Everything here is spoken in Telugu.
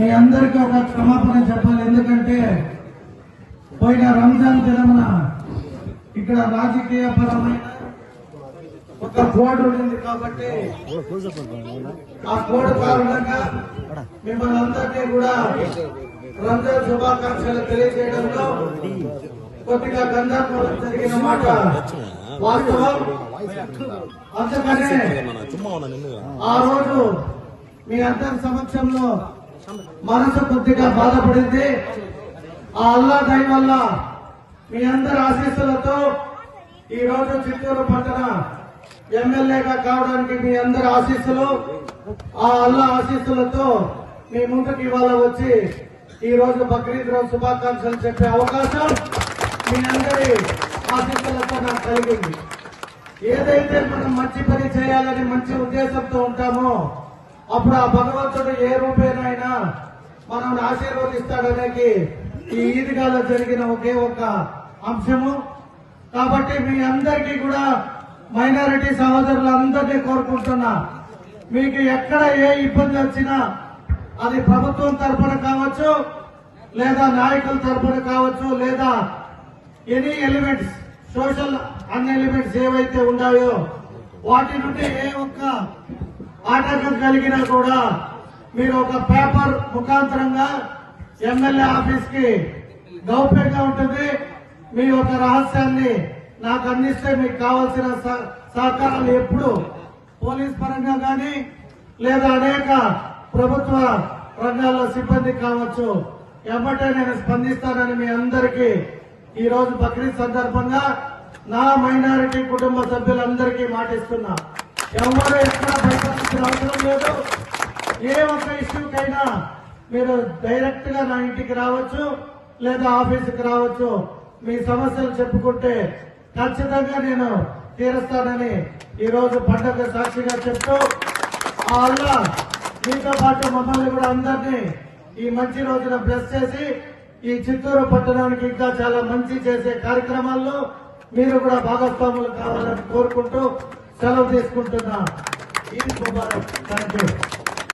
మీ అందరికీ ఒక క్షమాపణ చెప్పాలి. ఎందుకంటే పోయిన రంజాన్ దినమున ఇక్కడ రాజకీయ పరమైన ఒక కోడ్ ఉండింది కాబట్టి ఆ కోడ్ కారణంగా మిమ్మల్ని అందరినీ కూడా రంజాన్ శుభాకాంక్షలు తెలియజేయడంలో కొద్దిగా గందరగోళం జరిగిన మాట వాస్తవం. అందుకనే ఆ రోజు మీ అందరి సమక్షంలో మనసు కొద్దిగా బాధపడింది. ఆ అల్లా దయ వల్ల మీ అందరి ఆశీస్సులతో ఈ రోజు చిత్తూరు పట్టణ ఎమ్మెల్యేగా కావడానికి మీ అందరి ఆశీస్సులు ఆ అల్లా ఆశీస్సులతో మీ ముందుకు ఇవాళ వచ్చి ఈ రోజు బక్రీద్ రోజు శుభాకాంక్షలు చెప్పే అవకాశం మీ అందరి ఆశీస్సులతో నాకు కలిగింది. ఏదైతే మనం మంచి పని చేయాలని మంచి ఉద్దేశంతో ఉంటామో అప్పుడు ఆ భగవంతుడు ఏ రూపేనైనా మనం ఆశీర్వదిస్తాడనేది ఈ ఈద్గాలో జరిగిన ఒకే ఒక అంశము. కాబట్టి మీ అందరికీ కూడా మైనారిటీ సహోదరులందరినీ కోరుకుంటున్నా. మీకు ఎక్కడ ఏ ఇబ్బంది వచ్చినా అది ప్రభుత్వం తరఫున కావచ్చు లేదా నాయకుల తరఫున కావచ్చు లేదా any elements social un elements ఏవైతే ఉన్నాయో వాటి నుండి ఏ ఒక్క ఆటంకం కలిగినా కూడా మీరు ఒక పేపర్ ముఖాంతరంగా ఎమ్మెల్యే ఆఫీస్కి గౌప్యంగా ఉంటుంది. మీ యొక్క రహస్యాన్ని నాకు అందిస్తే మీకు కావాల్సిన సహ- సహకారాలు ఎప్పుడు పోలీస్ పరంగా కానీ లేదా అనేక ప్రభుత్వ రంగాల్లో సిబ్బంది కావచ్చు. ఎమ్మటే నేను స్పందిస్తానని మీ అందరికీ ఈ రోజు బక్రీద్ సందర్భంగా నా మైనారిటీ కుటుంబ సభ్యులందరికీ మాటిస్తున్నా. ఎవరు ఎక్కడ భయపడాల్సిన అవసరం లేదు ఏ ఒక్క ఇష్యూకైనా మీరు డైరెక్ట్గా నా ఇంటికి రావచ్చు లేదా ఆఫీసుకి రావచ్చు. మీ సమస్యలు చెప్పుకుంటే ఖచ్చితంగా నేను తీరుస్తానని ఈరోజు పండుగ సాక్షిగా చెప్తూ ఆ అల్లా మీతో పాటు మమ్మల్ని కూడా అందరినీ ఈ మంచి రోజున బ్లెస్ చేసి ఈ చిత్తూరు పట్టణానికి ఇంకా చాలా మంచి చేసే కార్యక్రమాల్లో మీరు కూడా భాగస్వాములు కావాలని కోరుకుంటూ సెలవు తీసుకుంటున్నా ఈ శుభారం థ్యాంక్ యూ